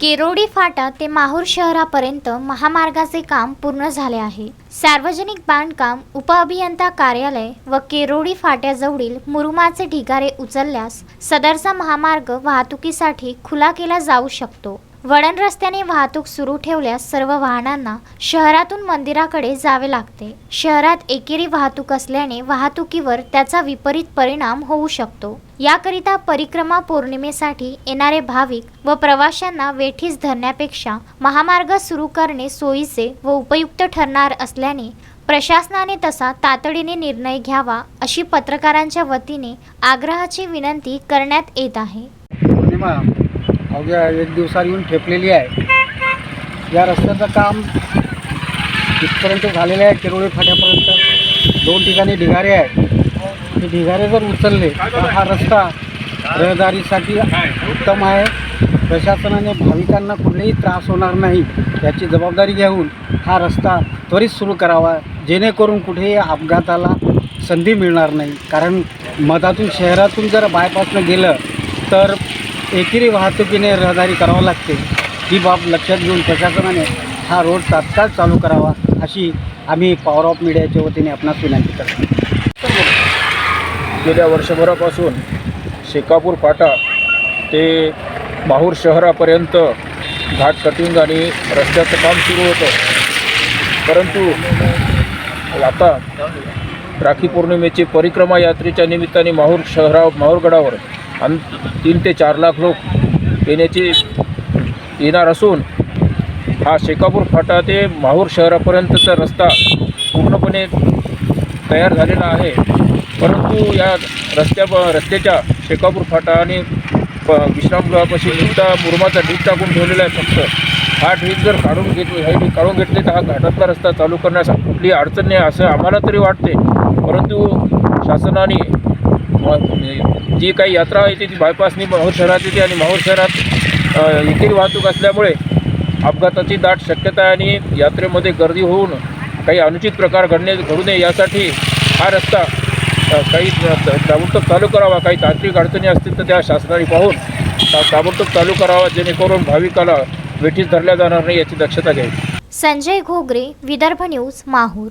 केरोडी फाटा ते माहूर शहरापर्यंत महामार्गाचे काम पूर्ण झाले आहे. सार्वजनिक बांधकाम उपअभियंता कार्यालय व केरोडी फाट्याजवळील मुरुमाचे ढिगारे उचलल्यास सदरचा महामार्ग वाहतुकीसाठी खुला केला जाऊ शकतो. वळण रस्त्याने वाहतूक सुरू ठेवल्यास सर्व वाहनांना शहरातून मंदिराकडे जावे लागते. शहरात एकेरी वाहतूक असल्याने वाहतुकीवर त्याचा विपरीत परिणाम होऊ शकतो. याकरिता परिक्रमा पौर्णिमेसाठी येणारे भाविक व प्रवाशांना वेठीस धरण्यापेक्षा महामार्ग सुरू करणे सोयीचे व उपयुक्त ठरणार असल्याने प्रशासनाने तसा तातडीने निर्णय घ्यावा अशी पत्रकारांच्या वतीने आग्रहाची विनंती करण्यात येत आहे. अवघ्या एक दिवसात येऊन ठेपलेली आहे. या रस्त्याचं काम इथपर्यंत झालेलं आहे किरोळी फाट्यापर्यंत. दोन ठिकाणी ढिगारे आहेत. ते ढिगारे जर उचलले तर हा रस्ता रहदारीसाठी उत्तम आहे. प्रशासनाने भाविकांना कुठलेही त्रास होणार नाही याची जबाबदारी घेऊन हा रस्ता त्वरित सुरू करावा. जेणेकरून कुठेही अपघाताला संधी मिळणार नाही. कारण मधातून शहरातून जर बायपासनं गेलं तर एकेरी वाहतुकीने रहदारी करावं लागते. ही बाब लक्षात घेऊन प्रशासनाने हा रोड तात्काळ चालू करावा अशी आम्ही पॉवर ऑफ मीडियाच्या वतीने आपणास विनंती करतो. गेल्या वर्षभरापासून शेकापूर फाटा ते माहूर शहरापर्यंत घाट कटिंग आणि रस्त्याचं काम सुरू होतं. परंतु आता राखी पौर्णिमेची परिक्रमा यात्रेच्या निमित्ताने माहूर शहरा माहूरगडावर आणि तीन ते चार लाख लोक येण्याची येणार असून हा शेकापूर फाटा ते माहूर शहरापर्यंतचा रस्ता पूर्णपणे तयार झालेला आहे. परंतु या रस्त्या रस्त्याच्या शेकापूर फाटा आणि प विश्रामगृहापाशी नुसता मुरमाचा ढीग टाकून ठेवलेला आहे फक्त. हा ढीग जर काढून घेतली हे काढून घेतले तर हा घाटातला रस्ता चालू करण्यास कुठली अडचण नाही असं आम्हाला तरी वाटते परंतु शासनाने जी काही यात्रा आहे ती बायपासनी माहूर शहरात येते आणि माहूर शहरात येथील एकेरी वाहतूक असल्यामुळे अपघाताची दाट शक्यता आहे आणि यात्रेमध्ये गर्दी होऊन काही अनुचित प्रकार घडणे घडू नये यासाठी हा रस्ता काही ताबडतोब चालू करावा काही तांत्रिक अडचणी असतील तर त्या शासनाने पाहून ताबडतोब चालू करावा जेणेकरून भाविकाला वेठीस धरल्या जाणार नाही याची दक्षता घ्यावी. संजय घोगरे विदर्भ न्यूज माहूर.